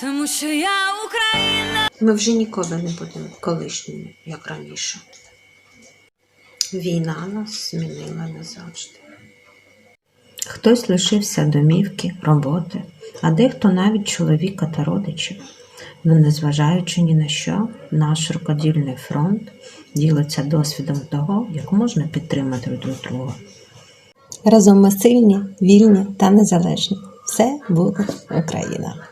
Тому що я Україна. Ми вже ніколи не будемо колишніми, як раніше. Війна нас змінила назавжди. Хтось лишився домівки, роботи, а дехто навіть чоловіка та родичів. Ну, незважаючи ні на що, наш рукодільний фронт ділиться досвідом того, як можна підтримати друг друга. Разом ми сильні, вільні та незалежні. Все буде Україна.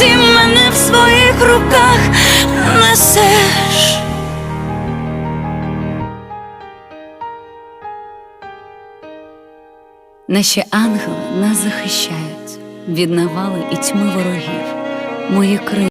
ти мене в своїх руках несеш. Наші ангели нас захищають від навали і тьми ворогів. Мої крила